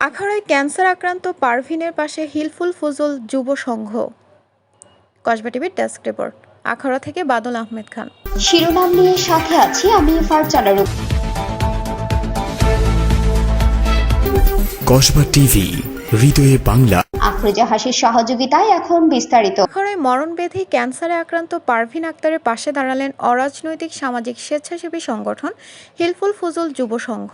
আখাউড়ায় cancer আক্রান্ত পারভিনের পাশে হিলফুল ফজল যুব সংঘ। কসবা টিভির ডেস্ক রিপোর্ট আখাউড়া থেকে বাদল আহমেদ খান। শিরোনাম নিয়ে সাথে আছি আমি ফারজানা রূপ কসবা টিভি হৃদয়ে বাংলা। আফরোজা হাসির সহযোগিতায় এখন বিস্তারিত। আখাউড়ায় মরণব্যাধি ক্যান্সারে আক্রান্ত পারভিন আক্তারের পাশে দাঁড়ালেন অরাজনৈতিক সামাজিক স্বেচ্ছাসেবী সংগঠন হিলফুল ফজল যুব সংঘ।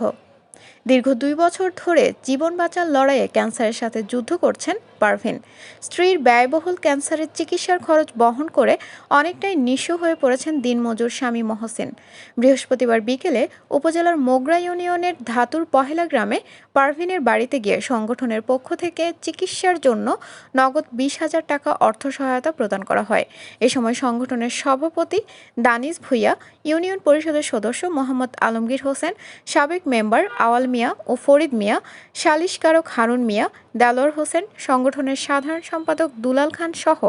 দীর্ঘ দুই বছর ধরে জীবন বাঁচার লড়াইয়ে ক্যান্সারের সাথে যুদ্ধ করছেন পারভিন। স্ত্রীর ব্যয়বহুল ক্যান্সারের চিকিৎসার খরচ বহন করে অনেকটাই নিঃস্ব হয়ে পড়েছেন দিনমজুর স্বামী মহসিন। বৃহস্পতিবার বিকেলে উপজেলার মোগরা ইউনিয়নের ধাতুর পহেলা গ্রামে পারভিনের বাড়িতে গিয়ে সংগঠনের পক্ষ থেকে চিকিৎসার জন্য নগদ বিশ হাজার টাকা অর্থ সহায়তা প্রদান করা হয়। এ সময় সংগঠনের সভাপতি দানিশ ভুইয়া, ইউনিয়ন পরিষদের সদস্য মোহাম্মদ আলমগীর হোসেন, সাবেক মেম্বার আওয়াল মিয়া ও ফরিদ মিয়া, সালিশকারক হারুন মিয়া, দেলোয়ার হোসেন, সংগঠনের সাধারণ সম্পাদক দুলাল খান সহ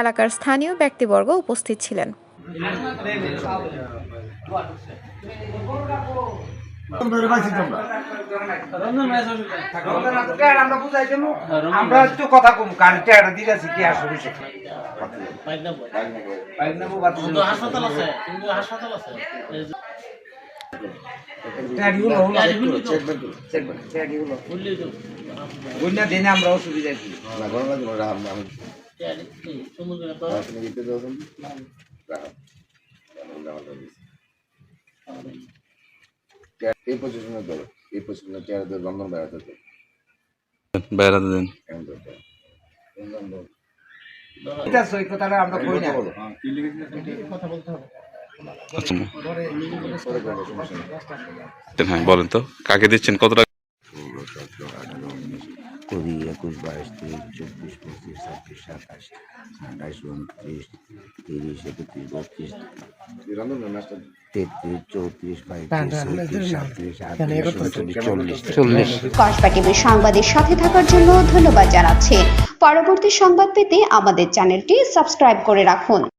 এলাকার স্থানীয় ব্যক্তিবর্গ উপস্থিত ছিলেন। বন্যা দিনে আমরা অসুবিধা কি? টেয়ারি কি, সমুদ্রে তো এই এই চেয়ারে বেড়াতে ধরো বেড়াতে দিন। হবে। এটা সই কথাটা আমরা কই না? বলো। আচ্ছা হ্যাঁ বলেন তো কাকে দিচ্ছেন কত টাকা? কুড়ি একুশ বাইশ তেইশ চব্বিশ পঁচিশ ছাব্বিশ সাতাশ আঠাশ উনত্রিশ তিরিশ একত্রিশ বত্রিশ তেত্রিশ চৌত্রিশ পঁয়ত্রিশ ছত্রিশ সাতত্রিশ আটত্রিশ উনচল্লিশ চল্লিশ। চল্লিশ। কসবা টিভির সাংবাদিক সাথে থাকার জন্য ধন্যবাদ জানাচ্ছি। পরবর্তী সংবাদ পেতে আমাদের চ্যানেলটি সাবস্ক্রাইব করে রাখুন।